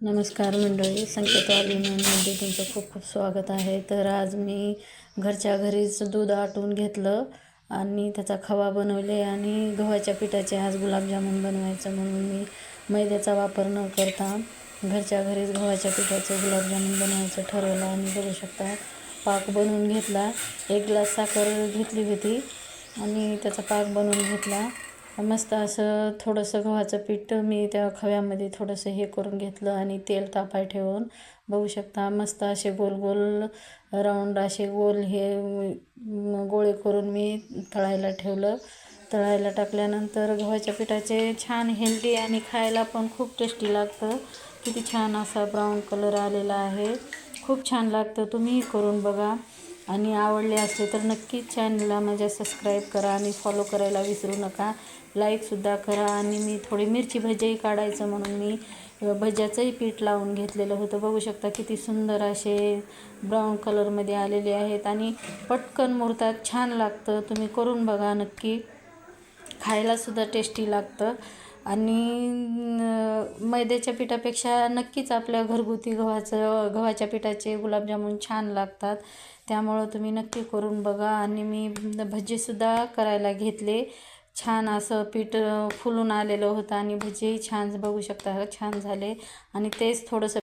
नमस्कार मंडळी संकेत मध्ये तुमचं खूप खूप स्वागत आहे. तर आज मी घरच्या घरीच दूध आटून घेतलं आणि त्याचा खवा बनवले आणि गव्हाच्या पिठाचे आज गुलाबजामुन बनवायचं म्हणून मी मैद्याचा वापर न करता घरच्या घरीच गव्हाच्या पिठाचं गुलाबजामुन बनवायचं ठरवलं आणि बघू शकता पाक बनवून घेतला. एक ग्लास साखर घेतली होती आणि त्याचा पाक बनवून घेतला. मस्त असं थोडंसं गव्हाचं पीठ मी त्या खव्यामध्ये थोडंसं हे करून घेतलं आणि तेल तापाय ठेवून. बघू शकता मस्त असे गोल गोल राऊंड असे गोल हे गोळे करून मी तळायला ठेवलं. तळायला टाकल्यानंतर गव्हाच्या पिठाचे छान हेल्दी आणि खायला पण खूप टेस्टी लागतं. किती छान असा ब्राऊन कलर आलेला आहे. खूप छान लागतं. तुम्हीही करून बघा. आणि आवडले असले तर नक्कीच चॅनलला माझ्या सबस्क्राईब करा आणि फॉलो करायला विसरू नका. लाईकसुद्धा करा आणि मी थोडी मिरची भज्याही काढायचं म्हणून मी भज्याचंही पीठ लावून घेतलेलं होतं. बघू शकता किती सुंदर असे ब्राऊन कलरमध्ये आलेले आहेत आणि पटकन मुरतात छान लागतं. तुम्ही करून बघा नक्की. खायलासुद्धा टेस्टी लागतं. आणि मैद्याच्या पिठापेक्षा नक्कीच आपल्या घरगुती गव्हाचं गव्हाच्या पिठाचे गुलाबजामुन छान लागतात. त्यामुळं तुम्ही नक्की करून बघा. आणि मी भजीसुद्धा करायला घेतले. छान असं पीठ फुलून आलेलं होतं आणि भजीही छान बघू शकता छान झाले. आणि तेच थोडंसं